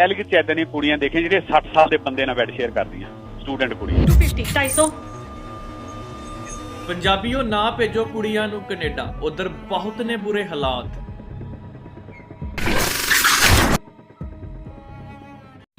ਐਲਗ ਚ ਏਦਾਂ ਦੀਆਂ ਕੁੜੀਆਂ ਦੇਖੀਆਂ ਜਿਹੜੇ 60 ਸਾਲ ਦੇ ਬੰਦੇ ਨਾਲ ਬੈੱਡ ਸ਼ੇਅਰ ਕਰਦੀਆਂ ਸਟੂਡੈਂਟ ਕੁੜੀਆਂ। 250 250 ਪੰਜਾਬੀਓ ਨਾ ਭੇਜੋ ਕੁੜੀਆਂ ਨੂੰ ਕੈਨੇਡਾ। ਉਧਰ ਬਹੁਤ ਨੇ ਬੁਰੇ ਹਾਲਾਤ।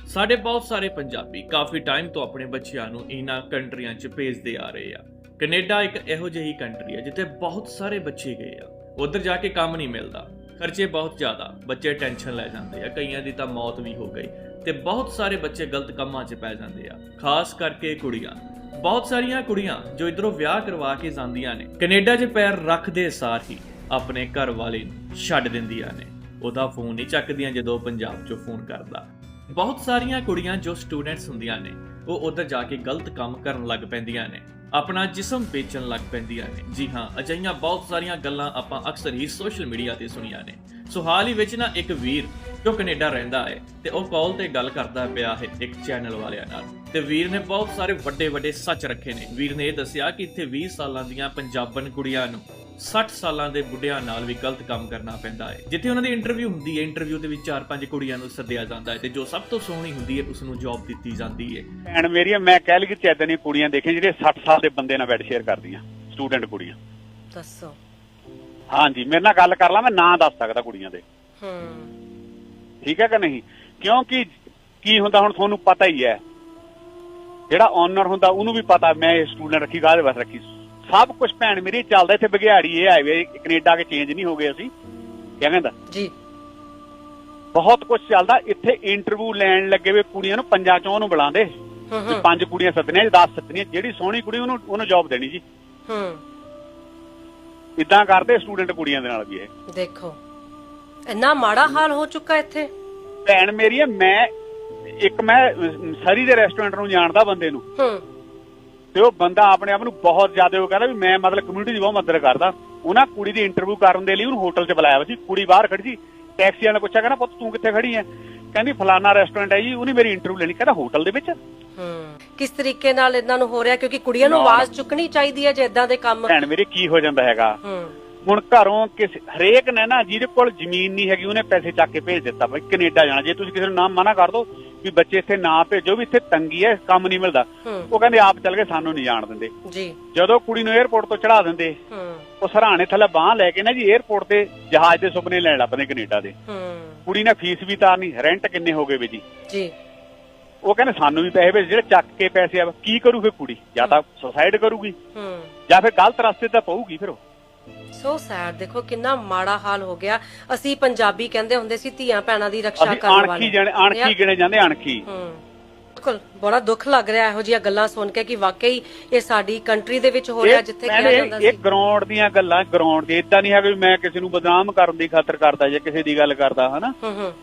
ਸਾਡੇ ਬਹੁਤ ਸਾਰੇ ਪੰਜਾਬੀ ਕਾਫੀ ਟਾਈਮ ਤੋਂ ਆਪਣੇ ਬੱਚਿਆਂ ਨੂੰ ਇਹਨਾਂ ਕੰਟਰੀਆਂ 'ਚ ਭੇਜਦੇ ਆ ਰਹੇ ਆ। ਕੈਨੇਡਾ ਇੱਕ ਇਹੋ ਜਿਹੀ ਕੰਟਰੀ ਹੈ ਜਿੱਥੇ ਬਹੁਤ ਸਾਰੇ ਬੱਚੇ ਗਏ ਆ। ਉਧਰ ਜਾ ਕੇ ਕੰਮ ਨਹੀਂ ਮਿਲਦਾ। ਖਰਚੇ ਬਹੁਤ ਜ਼ਿਆਦਾ, ਬੱਚੇ ਟੈਨਸ਼ਨ ਲੈ ਜਾਂਦੇ ਆ, ਕਈਆਂ ਦੀ ਤਾਂ ਮੌਤ ਵੀ ਹੋ ਗਈ ਤੇ ਬਹੁਤ ਸਾਰੇ ਬੱਚੇ ਗਲਤ ਕੰਮਾਂ 'ਚ ਪੈ ਜਾਂਦੇ ਆ, ਖਾਸ ਕਰਕੇ ਕੁੜੀਆਂ। ਬਹੁਤ ਸਾਰੀਆਂ ਕੁੜੀਆਂ ਜੋ ਇਧਰੋਂ ਵਿਆਹ ਕਰਵਾ ਕੇ ਜਾਂਦੀਆਂ ਨੇ, ਕੈਨੇਡਾ 'ਚ ਪੈਰ ਰੱਖਦੇ ਸਾਰ ਹੀ ਆਪਣੇ ਘਰ ਵਾਲੇ ਨੂੰ ਛੱਡ ਦਿੰਦੀਆਂ ਨੇ। ਉਹਦਾ ਫੋਨ ਨਹੀਂ ਚੱਕਦੀਆਂ ਜਦੋਂ ਪੰਜਾਬ 'ਚੋਂ ਫੋਨ ਕਰਦਾ। ਬਹੁਤ ਸਾਰੀਆਂ ਕੁੜੀਆਂ ਜੋ ਸਟੂਡੈਂਟਸ ਹੁੰਦੀਆਂ ਨੇ, ਉਹ ਉਧਰ ਜਾ ਕੇ ਗਲਤ ਕੰਮ ਕਰਨ ਲੱਗ ਪੈਂਦੀਆਂ ਨੇ। ਆਪਣਾ ਜਿਸਮ ਵੇਚਣ ਲੱਗ ਪੈਂਦੀਆਂ ਨੇ। ਜੀ ਹਾਂ, ਅਜਿਹੀਆਂ ਬਹੁਤ ਸਾਰੀਆਂ ਗੱਲਾਂ ਆਪਾਂ ਅਕਸਰ ਹੀ ਸੋਸ਼ਲ ਮੀਡੀਆ ਤੇ ਸੁਣੀਆਂ ਨੇ। ਸੋ ਹਾਲ ਹੀ ਵਿੱਚ ਨਾ ਇੱਕ ਵੀਰ ਜੋ ਕੈਨੇਡਾ ਰਹਿੰਦਾ ਹੈ ਤੇ ਉਹ ਕਾਲ ਤੇ ਗੱਲ ਕਰਦਾ ਪਿਆ ਹੈ ਇੱਕ ਚੈਨਲ ਵਾਲਿਆਂ ਨਾਲ। ਤੇ ਵੀਰ ਨੇ ਬਹੁਤ ਸਾਰੇ ਵੱਡੇ ਵੱਡੇ ਸੱਚ ਰੱਖੇ ਨੇ। ਵੀਰ ਨੇ ਇਹ ਦੱਸਿਆ ਕਿ ਇੱਥੇ 20 ਸਾਲਾਂ ਦੀਆਂ ਪੰਜਾਬਣ ਕੁੜੀਆਂ ਨੂੰ 60 ਸਾਲਾਂ ਦੇ ਬੁੱਢਿਆਂ ਨਾਲ ਵੀ ਗਲਤ ਕੰਮ ਕਰਨਾ ਪੈਂਦਾ ਹੈ। ਜਿੱਥੇ ਉਹਨਾਂ ਦੀ ਇੰਟਰਵਿਊ ਹੁੰਦੀ ਹੈ ਇੰਟਰਵਿਊ ਦੇ ਵਿੱਚ ਚਾਰ ਪੰਜ ਕੁੜੀਆਂ ਨੂੰ ਸੱਦਿਆ ਜਾਂਦਾ ਹੈ ਤੇ ਜੋ ਸਭ ਤੋਂ ਸੋਹਣੀ ਹੁੰਦੀ ਹੈ ਉਸ ਨੂੰ ਜੌਬ ਦਿੱਤੀ ਜਾਂਦੀ ਹੈ। ਭੈਣ ਮੇਰੀ ਮੈਂ ਐਲਗ ਚ ਏਦਾਂ ਦੀਆਂ ਕੁੜੀਆਂ ਦੇਖੀਆਂ ਜਿਹੜੇ 60 ਸਾਲ ਦੇ ਬੰਦੇ ਨਾਲ ਬੈੱਡ ਸ਼ੇਅਰ ਕਰਦੀਆਂ ਸਟੂਡੈਂਟ ਕੁੜੀਆਂ। ਦੱਸੋ। ਹਾਂਜੀ ਮੇਰੇ ਨਾਲ ਗੱਲ ਕਰ ਲਾ ਮੈਂ ਨਾਂ ਦੱਸ ਸਕਦਾ ਕੁੜੀਆਂ ਦੇ। ਹੂੰ। ਠੀਕ ਹੈ ਕਿ ਨਹੀਂ? ਕਿਉਂਕਿ ਕੀ ਹੁੰਦਾ ਹੁਣ ਤੁਹਾਨੂੰ ਪਤਾ ਹੀ ਹੈ। ਜਿਹੜਾ ਓਨਰ ਹੁੰਦਾ ਉਹਨੂੰ ਵੀ ਪਤਾ ਮੈਂ ਇਹ ਸਟੂਡੈਂਟ ਰੱਖੀ ਕਾਹਦੇ ਵਾਸਤੇ ਰੱਖੀ। ਸਭ ਕੁਝ ਭੈਣ ਮੇਰੀ ਚੱਲਦਾ ਇੱਥੇ ਬਗਿਆੜੀ ਇਹ ਆਏ ਵੇ ਕੈਨੇਡਾ ਕੇ ਚੇਂਜ ਨਹੀਂ ਹੋ ਗਏ ਅਸੀਂ। ਕਿਆ ਕਹਿੰਦਾ? ਜੀ। ਬਹੁਤ ਕੁਝ ਚੱਲਦਾ ਇੱਥੇ ਇੰਟਰਵਿਊ ਲੈਣ ਲੱਗੇ ਵੇ ਕੁੜੀਆਂ ਨੂੰ ਪੰਜਾਂ ਚੋਂ ਉਹਨੂੰ ਬੁਲਾਉਂਦੇ। ਹੂੰ ਪੰਜ ਕੁੜੀਆਂ ਸੱਦਣੀਆਂ 10 ਸੱਦਣੀਆਂ ਜਿਹੜੀ ਸੋਹਣੀ ਕੁੜੀ ਉਹਨੂੰ ਉਹਨੂੰ ਜੌਬ ਦੇਣੀ ਜੀ। ਹੂੰ। ਇਦਾਂ ਕਰਦੇ ਸਟੂਡੈਂਟ ਕੁੜੀਆਂ ਦੇ ਨਾਲ ਵੀ ਇਹ। ਦੇਖੋ ਇੰਨਾ ਮਾੜਾ ਹਾਲ ਹੋ ਚੁੱਕਾ ਇੱਥੇ। ਭੈਣ ਮੇਰੀ ਹੈ, ਮੈਂ ਇੱਕ ਮੈਂ ਸਰੀ ਦੇ ਰੈਸਟੋਰੈਂਟ ਨੂੰ ਜਾਣਦਾ ਬੰਦੇ ਨੂੰ। ਹੂੰ। ਤੇ ਉਹ ਬੰਦਾ ਆਪਣੇ ਆਪ ਨੂੰ ਬਹੁਤ ਜ਼ਿਆਦਾ ਉਹ ਕਹਿੰਦਾ ਵੀ ਮੈਂ ਮਤਲਬ ਕਮਿਊਨਿਟੀ ਦੀ ਬਹੁਤ ਮਦਦ ਕਰਦਾ। ਉਹਨਾਂ ਕੁੜੀ ਦੀ ਇੰਟਰਵਿਊ ਕਰਨ ਦੇ ਲਈ ਉਹਨੂੰ ਹੋਟਲ 'ਚ ਬੁਲਾਇਆ ਸੀ। ਕੁੜੀ ਬਾਹਰ ਖੜੀ ਸੀ। ਟੈਕਸੀ ਵਾਲੇ ਪੁੱਛਿਆ ਕਹਿੰਦਾ ਪੁੱਤ ਤੂੰ ਕਿੱਥੇ ਖੜੀ ਐ? ਕਹਿੰਦੀ ਫਲਾਨਾ ਰੈਸਟੋਰੈਂਟ ਹੈ ਜੀ ਉਹਨੇ ਮੇਰੀ ਇੰਟਰਵਿਊ ਲੈਣੀ। ਕਹਿੰਦਾ ਹੋਟਲ ਦੇ ਵਿੱਚ? ਹੂੰ। ਕਿਸ ਤਰੀਕੇ ਨਾਲ ਇਹਨਾਂ ਨੂੰ ਹੋ ਰਿਹਾ? ਕਿਉਂਕਿ ਕੁੜੀਆਂ ਨੂੰ ਆਵਾਜ਼ ਚੁੱਕਣੀ ਚਾਹੀਦੀ ਹੈ ਜੇ ਇਦਾਂ ਦੇ ਕੰਮ। ਭੈਣ ਮੇਰੇ ਕੀ ਹੋ ਜਾਂਦਾ ਹੈਗਾ? ਹੂੰ। ਹੁਣ ਘਰੋਂ ਕਿਸ ਹਰੇਕ ਨੇ ਨਾ ਜਿਹਦੇ ਕੋਲ ਜ਼ਮੀਨ ਨਹੀਂ ਹੈਗੀ ਉਹਨੇ ਪੈਸੇ ਚੱਕ ਕੇ ਭੇਜ ਦਿੱਤਾ। ਬਈ ਕੈਨੇਡਾ ਜਾਣਾ। ਜੇ ਤੁਸੀਂ ਕਿਸੇ ਨੂੰ ਨਾਮ ਮਨਾ ਕਰ ਦੋ ਵੀ ਬੱਚੇ ਇੱਥੇ ਨਾ ਭੇਜੋ ਵੀ ਇੱਥੇ ਤੰਗੀ ਹੈ ਕੰਮ ਨਹੀਂ ਮਿਲਦਾ। ਉਹ ਕਹਿੰਦੇ ਆਪ ਚੱਲ ਕੇ ਸਾਨੂੰ ਨਹੀਂ ਜਾਣ ਦਿੰਦੇ। ਜੀ। ਜਦੋਂ ਕੁੜੀ ਨੂੰ 에ਅਰਪੋਰਟ ਤੋਂ ਚੜਾ ਦਿੰਦੇ ਉਹ ਸਰਾਣੇ ਥੱਲੇ ਬਾਹ ਲੈ ਕੇ ਨਾ ਜੀ 에ਅਰਪੋਰਟ ਤੇ ਜਹਾਜ਼ ਦੇ ਸੁਪਨੇ ਲੈਣ ਲੱਗ ਪੈਂਦੇ ਕੈਨੇਡਾ ਦੇ। ਕੁੜੀ ਨੇ ਫੀਸ ਵੀ ਤਾਰਨੀ ਰੈਂਟ ਕਿੰਨੇ ਹੋ ਗਏ ਵੀ ਜੀ? ਜੀ। ਉਹ ਕਹਿੰਦੇ ਸਾਨੂੰ ਵੀ ਪੈਸੇ ਭੇਜ ਜਿਹੜੇ ਚੱਕ ਕੇ ਪੈਸੇ ਆ ਕੀ ਕਰੂ ਫਿਰ ਕੁੜੀ? ਜਾਂ ਤਾਂ ਸੁਸਾਈਡ ਕਰੂਗੀ। ਹੂੰ। ਜਾਂ ਫਿਰ ਗਲਤ ਰਸਤੇ ਤੇ ਪਊਗੀ ਫਿਰ ਉਹ। ਸੋ ਸੈਡ ਦੇਖੋ ਕਿੰਨਾ ਮਾੜਾ ਹਾਲ ਹੋ ਗਿਆ। ਅਸੀਂ ਪੰਜਾਬੀ ਕਹਿੰਦੇ ਹੁੰਦੇ ਸੀ ਧੀਆਂ ਭੈਣਾਂ ਦੀ ਰੱਖਿਆ ਅਸੀਂ ਕਰਨ ਅਣਖੀ ਵਾਲੇ। ਜਣੇ ਅਣਖੀ ਗਿਣੇ ਜਾਂਦੇ ਅਣਖੀ ਹੂੰ। ਬਿਲਕੁਲ ਬੜਾ ਦੁੱਖ ਲੱਗ ਰਿਹਾ ਇਹੋ ਜਿਹੀਆਂ ਗੱਲਾਂ ਸੁਣ ਕੇ ਕਿ ਵਾਕਈ ਇਹ ਸਾਡੀ ਕੰਟਰੀ ਦੇ ਵਿੱਚ ਹੋ ਰਿਹਾ ਜਿੱਥੇ ਕਿਹਾ ਇਹ- ਜਾਂਦਾ ਇਹ ਸੀ ਗਰਾਊਂਡ ਦੀਆਂ ਗੱਲਾਂ ਗਰਾਊਂਡ ਦੀ ਇਦਾਂ ਨਹੀਂ ਹੈ ਵੀ ਮੈਂ ਕਿਸੇ ਨੂੰ ਬਦਨਾਮ ਕਰਨ ਦੀ ਖਾਤਰ ਕਰਦਾ ਜਾਂ ਕਿਸੇ ਦੀ ਗੱਲ ਕਰਦਾ ਹਨਾ? ਹੂੰ ਹੂੰ।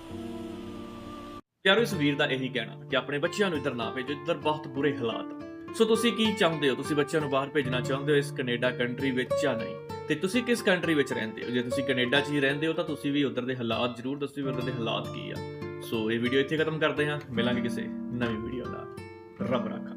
ਯਾਰੋ ਇਸ ਵੀਰ ਦਾ ਇਹੀ ਕਹਿਣਾ ਕਿ ਆਪਣੇ ਬੱਚਿਆਂ ਨੂੰ ਇੱਧਰ ਨਾ ਭੇਜੋ ਇੱਧਰ ਬਹੁਤ ਬੁਰੇ ਹਾਲਾਤ। ਸੋ ਤੁਸੀਂ ਕੀ ਚਾਹੁੰਦੇ ਹੋ? ਤੁਸੀਂ ਬੱਚਿਆਂ ਨੂੰ ਬਾਹਰ ਭੇਜਣਾ ਚਾਹੁੰਦੇ ਹੋ ਇਸ ਕੈਨੇਡਾ ਕੰਟਰੀ ਵਿੱਚ ਜਾਂ ਨਹੀਂ? ਤੇ ਤੁਸੀਂ ਕਿਸ ਕੰਟਰੀ ਵਿੱਚ ਰਹਿੰਦੇ ਹੋ? ਜੇ ਤੁਸੀਂ ਕੈਨੇਡਾ 'ਚ ਹੀ ਰਹਿੰਦੇ ਹੋ ਤਾਂ ਤੁਸੀਂ ਵੀ ਉੱਧਰ ਦੇ ਹਾਲਾਤ ਜ਼ਰੂਰ ਦੱਸੋ ਵੀ ਉੱਧਰ ਦੇ ਹਾਲਾਤ ਕੀ ਆ। ਸੋ ਇਹ ਵੀਡੀਓ ਇੱਥੇ ਖਤਮ ਕਰਦੇ ਹਾਂ। ਮਿਲਾਂਗੇ ਕਿਸੇ ਨਵੀਂ ਵੀਡੀਓ ਨਾਲ। ਰੱਬ ਰੱਖਾ।